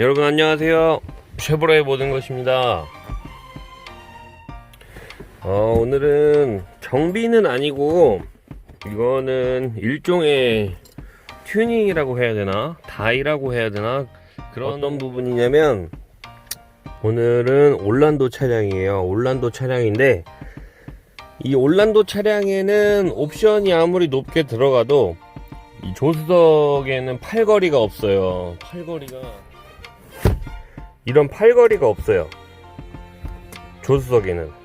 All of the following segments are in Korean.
여러분 안녕하세요. 쉐보레의 모든 것입니다 어, 오늘은 정비는 아니고 이거는 일종의 튜닝이라고 해야 되나 다이라고 해야 되나 그런 어떤 부분이냐면 오늘은 올란도 차량이에요 올란도 차량인데 이 올란도 차량에는 옵션이 아무리 높게 들어가도 이 조수석에는 팔걸이가 없어요 팔걸이가 이런 팔걸이가 없어요. 조수석에는.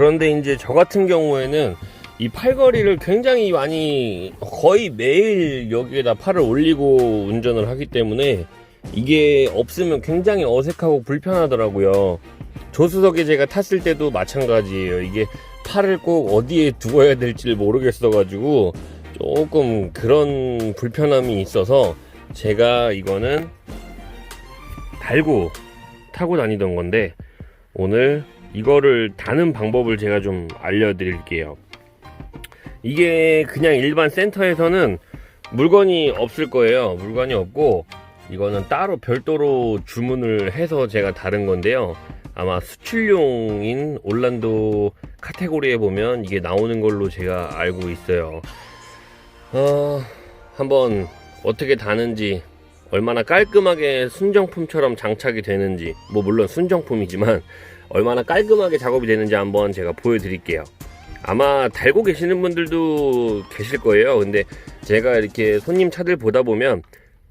그런데 이제 저 같은 경우에는 이 팔걸이를 굉장히 많이 거의 매일 여기에다 팔을 올리고 운전을 하기 때문에 이게 없으면 굉장히 어색하고 불편하더라고요. 조수석에 제가 탔을 때도 마찬가지예요. 이게 팔을 꼭 어디에 두어야 될지를 모르겠어가지고 조금 그런 불편함이 있어서 제가 이거는 달고 타고 다니던 건데 오늘 이거를 다는 방법을 제가 좀 알려드릴게요. 이게 그냥 일반 센터에서는 물건이 없을 거예요. 물건이 없고 이거는 따로 별도로 주문을 해서 제가 다른 건데요. 아마 수출용인 올란도 카테고리에 보면 이게 나오는 걸로 제가 알고 있어요. 어, 한번 어떻게 다는지 얼마나 깔끔하게 순정품처럼 장착이 되는지 뭐 물론 순정품이지만 얼마나 깔끔하게 작업이 되는지 한번 제가 보여드릴게요. 아마 달고 계시는 분들도 계실 거예요. 근데 제가 이렇게 손님 차들 보다 보면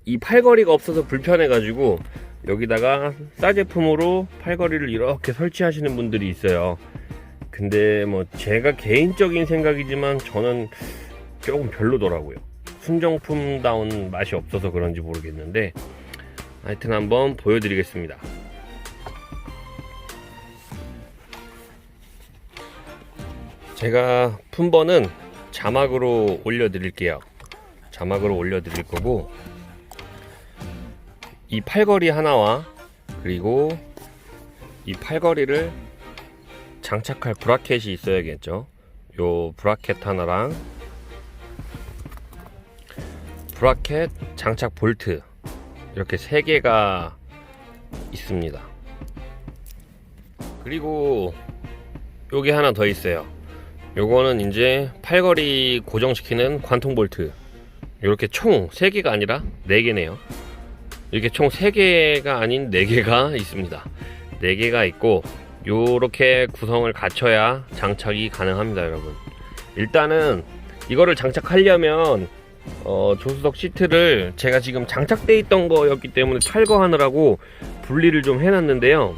이 팔걸이가 없어서 불편해 가지고 여기다가 싸 제품으로 팔걸이를 이렇게 설치하시는 분들이 있어요. 근데 뭐 제가 개인적인 생각이지만 저는 조금 별로더라고요. 순정품다운 맛이 없어서 그런지 모르겠는데 하여튼 한번 보여드리겠습니다 제가 품번은 자막으로 올려드릴게요 자막으로 올려드릴 거고 이 팔걸이 하나와 그리고 이 팔걸이를 장착할 브라켓이 있어야겠죠 요 브라켓 하나랑 브라켓 장착 볼트 이렇게 세 개가 있습니다. 그리고 여기 하나 더 있어요. 요거는 이제 팔걸이 고정시키는 관통 볼트. 이렇게 총 3개가 아니라 4개네요. 이렇게 총 3개가 아닌 4개가 있습니다. 4개가 있고 요렇게 구성을 갖춰야 장착이 가능합니다, 여러분. 일단은 이거를 장착하려면 어, 조수석 시트를 제가 지금 장착돼 있던 거였기 때문에 탈거하느라고 분리를 좀 해놨는데요.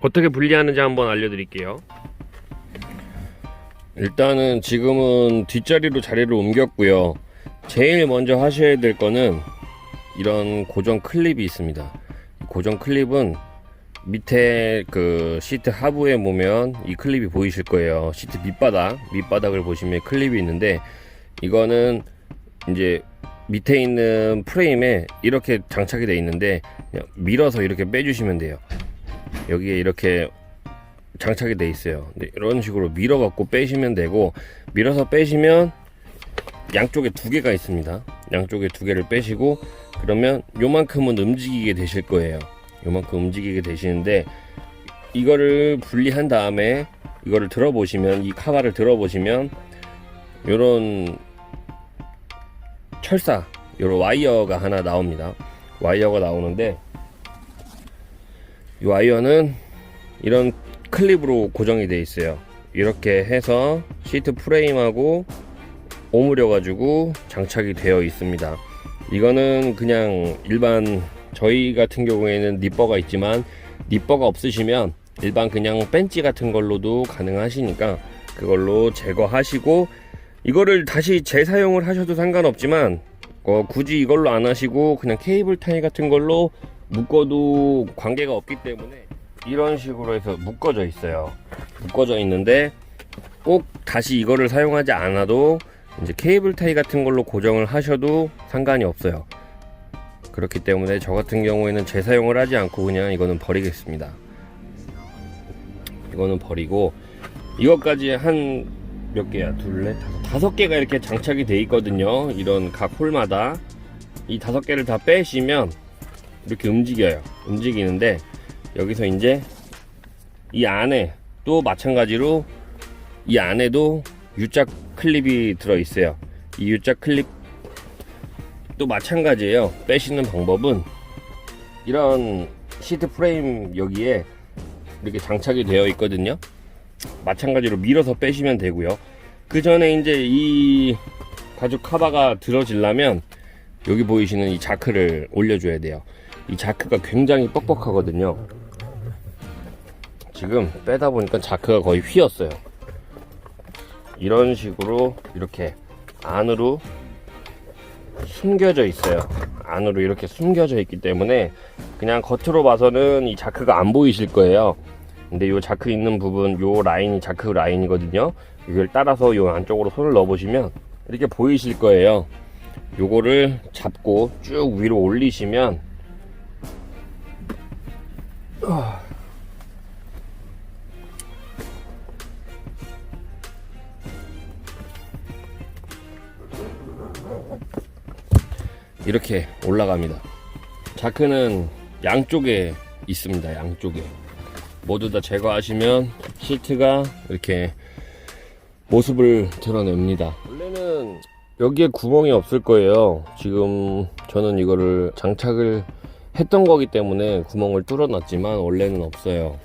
어떻게 분리하는지 한번 알려드릴게요. 일단은 지금은 뒷자리로 자리를 옮겼고요. 제일 먼저 하셔야 될 거는 이런 고정 클립이 있습니다. 고정 클립은 밑에 그 시트 하부에 보면 이 클립이 보이실 거예요. 시트 밑바닥, 밑바닥을 보시면 클립이 있는데 이거는 이제 밑에 있는 프레임에 이렇게 장착이 되어 있는데 밀어서 이렇게 빼주시면 돼요. 여기에 이렇게 장착이 되어 있어요. 이런 식으로 밀어 갖고 빼시면 되고 밀어서 빼시면 양쪽에 두 개가 있습니다. 양쪽에 두 개를 빼시고 그러면 요만큼은 움직이게 되실 거예요. 요만큼 움직이게 되시는데 이거를 분리한 다음에 이거를 들어보시면 이 카바를 들어보시면 요런 철사 요런 와이어가 하나 나옵니다 와이어가 나오는데 이 와이어는 이런 클립으로 고정이 되어 있어요. 이렇게 해서 시트 프레임하고 오므려 가지고 장착이 되어 있습니다. 이거는 그냥 일반 저희 같은 경우에는 니퍼가 있지만 니퍼가 없으시면 일반 그냥 벤치 같은 걸로도 가능하시니까 그걸로 제거하시고 이거를 다시 재사용을 하셔도 상관없지만 어, 굳이 이걸로 안 하시고 그냥 케이블 타이 같은 걸로 묶어도 관계가 없기 때문에 이런 식으로 해서 묶어져 있어요. 묶어져 있는데 꼭 다시 이거를 사용하지 않아도 이제 케이블 타이 같은 걸로 고정을 하셔도 상관이 없어요. 그렇기 때문에 저 같은 경우에는 재사용을 하지 않고 그냥 이거는 버리겠습니다. 이거는 버리고 이것까지 한 몇 개야? 둘, 넷, 다섯, 다섯 개가 이렇게 장착이 돼 있거든요. 이런 각 홀마다 이 다섯 개를 다 빼시면 이렇게 움직여요. 움직이는데 여기서 이제 이 안에 또 마찬가지로 이 안에도 U자 클립이 들어 있어요. 이 U자 클립 또 마찬가지예요. 빼시는 방법은 이런 시트 프레임 여기에 이렇게 장착이 되어 있거든요. 마찬가지로 밀어서 빼시면 되고요. 그 전에 이제 이 가죽 카바가 들어지려면 여기 보이시는 이 자크를 올려줘야 돼요. 이 자크가 굉장히 뻑뻑하거든요. 지금 빼다 보니까 자크가 거의 휘었어요. 이런 식으로 이렇게 안으로 숨겨져 있어요. 안으로 이렇게 숨겨져 있기 때문에 그냥 겉으로 봐서는 이 자크가 안 보이실 거예요. 근데 요 자크 있는 부분 요 라인이 자크 라인이거든요. 이걸 따라서 요 안쪽으로 손을 넣어 보시면 이렇게 보이실 거예요. 요거를 잡고 쭉 위로 올리시면 이렇게 올라갑니다. 자크는 양쪽에 있습니다. 양쪽에. 모두 다 제거하시면 시트가 이렇게 모습을 드러냅니다. 원래는 여기에 구멍이 없을 거예요. 지금 저는 이거를 장착을 했던 거기 때문에 구멍을 뚫어놨지만 원래는 없어요.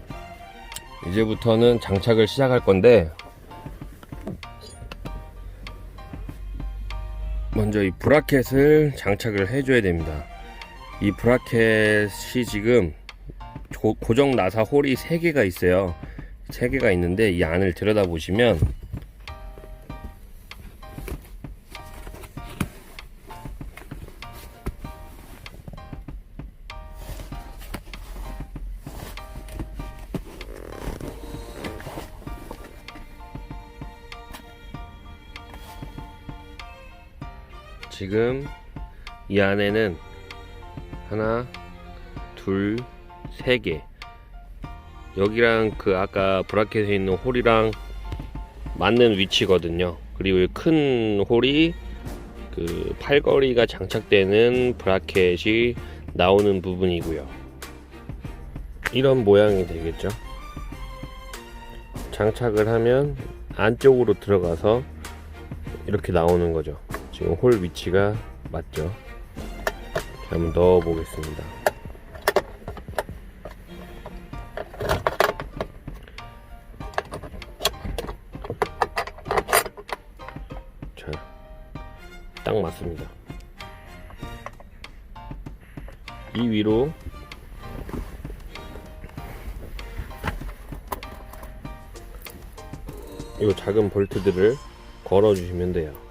이제부터는 장착을 시작할 건데 먼저 이 브라켓을 장착을 해줘야 됩니다. 이 브라켓이 지금 고, 고정 나사 홀이 3개가 있어요. 3개가 있는데 이 안을 들여다 보시면 지금 이 안에는 하나, 둘, 세 개. 여기랑 그 아까 브라켓에 있는 홀이랑 맞는 위치거든요. 그리고 이큰 홀이 그 팔걸이가 장착되는 브라켓이 나오는 부분이고요. 이런 모양이 되겠죠. 장착을 하면 안쪽으로 들어가서 이렇게 나오는 거죠. 지금 홀 위치가 맞죠? 한번 넣어 보겠습니다. 자, 딱 맞습니다. 이 위로 이 작은 볼트들을 걸어 주시면 돼요.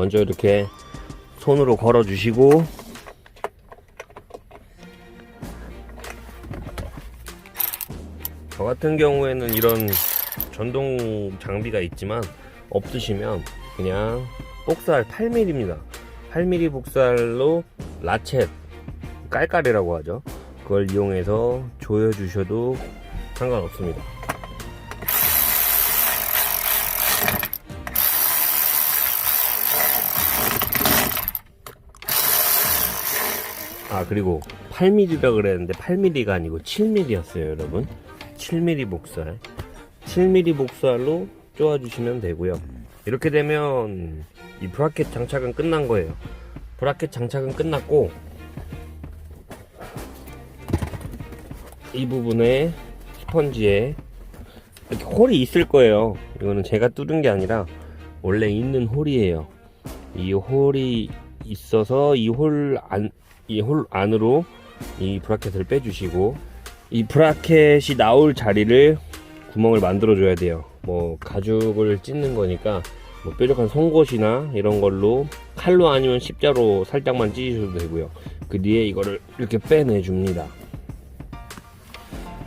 먼저 이렇게 손으로 걸어 주시고. 저 같은 경우에는 이런 전동 장비가 있지만 없으시면 그냥 복살 8mm입니다. 8mm 복살로 라쳇 깔깔이라고 하죠. 그걸 이용해서 조여 주셔도 상관없습니다 아 그리고 8mm라 그랬는데 8mm가 아니고 7mm였어요 여러분. 7mm 복살. 7mm 복살로 쪼아주시면 되고요. 이렇게 되면 이 브라켓 장착은 끝난 거예요. 브라켓 장착은 끝났고 이 부분에 스펀지에 이렇게 홀이 있을 거예요. 이거는 제가 뚫은 게 아니라 원래 있는 홀이에요. 이 홀이 있어서 이 홀 안, 이 홀 안으로 이 브라켓을 빼주시고 이 브라켓이 나올 자리를 구멍을 만들어 줘야 돼요 뭐 가죽을 찢는 거니까 뭐 뾰족한 송곳이나 이런 걸로 칼로 아니면 십자로 살짝만 찢으셔도 되고요. 그 뒤에 이거를 이렇게 빼내 줍니다.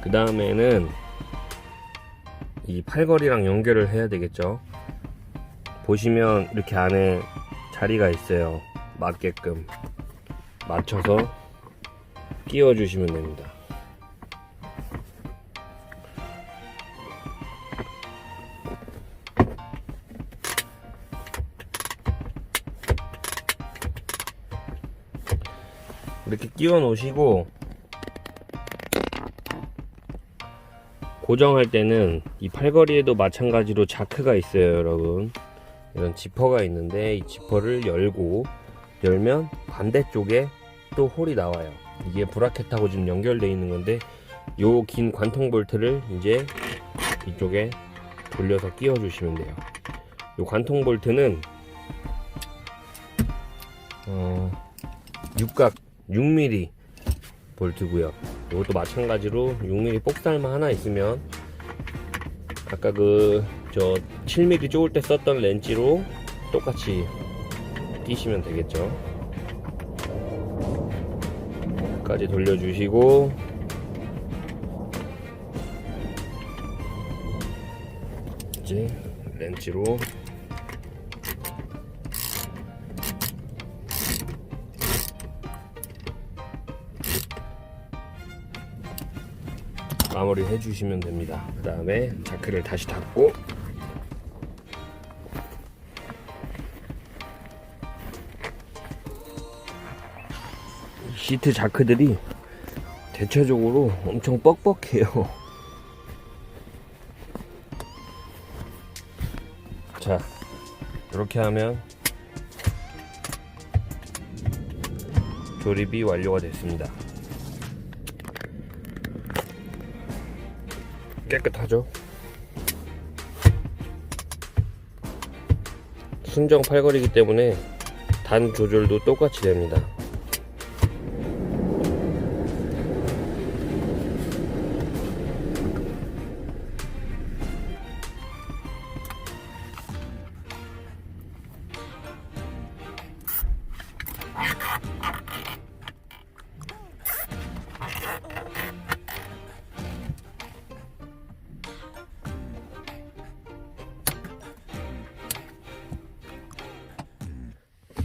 그 다음에는 이 팔걸이랑 연결을 해야 되겠죠. 보시면 이렇게 안에 자리가 있어요. 맞게끔 맞춰서 끼워 주시면 됩니다. 이렇게 끼워 놓으시고 고정할 때는 이 팔걸이에도 마찬가지로 자크가 있어요 여러분 이런 지퍼가 있는데 이 지퍼를 열고 열면 반대쪽에 또 홀이 나와요 이게 브라켓하고 지금 연결되어 있는 건데 요 긴 관통 볼트를 이제 이쪽에 돌려서 끼워 주시면 돼요 요 관통 볼트는 어, 육각 6mm 볼트고요. 이것도 마찬가지로 6mm 폭살만 하나 있으면 아까 그 저 7mm 쪼을 때 썼던 렌치로 똑같이 끼시면 되겠죠. 끝까지 돌려주시고 이제 렌치로 마무리 해주시면 됩니다. 그 다음에 자크를 다시 닫고 시트 자크들이 대체적으로 엄청 뻑뻑해요. 자, 이렇게 하면 조립이 완료가 됐습니다. 깨끗하죠? 순정 팔걸이기 때문에 단 조절도 똑같이 됩니다.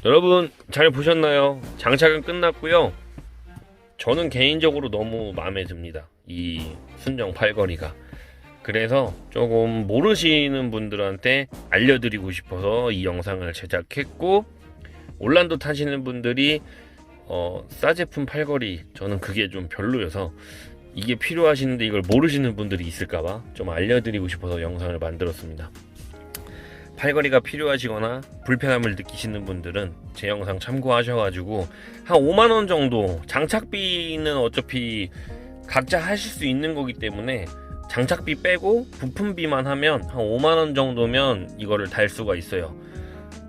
여러분 잘 보셨나요? 장착은 끝났고요. 저는 개인적으로 너무 마음에 듭니다. 이 순정 팔걸이가. 그래서 조금 모르시는 분들한테 알려드리고 싶어서 이 영상을 제작했고 올란도 타시는 분들이 어, 싸제품 팔걸이 저는 그게 좀 별로여서 이게 필요하시는데 이걸 모르시는 분들이 있을까봐 좀 알려드리고 싶어서 영상을 만들었습니다. 팔걸이가 필요하시거나 불편함을 느끼시는 분들은 제 영상 참고하셔가지고 한 5만원 정도 장착비는 어차피 각자 하실 수 있는 거기 때문에 장착비 빼고 부품비만 하면 한 5만원 정도면 이거를 달 수가 있어요.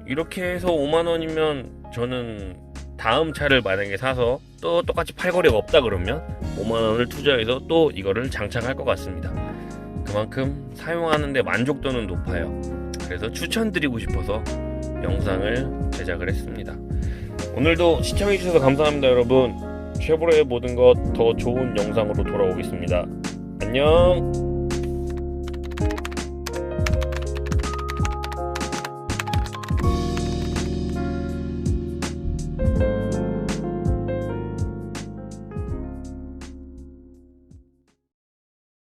이렇게 해서 5만원이면 저는 다음 차를 만약에 사서 또 똑같이 팔걸이가 없다 그러면 5만원을 투자해서 또 이거를 장착할 것 같습니다. 그만큼 사용하는데 만족도는 높아요 그래서 추천드리고 싶어서 영상을 제작을 했습니다. 오늘도 시청해주셔서 감사합니다, 여러분. 쉐보레의 모든 것 더 좋은 영상으로 돌아오겠습니다. 안녕!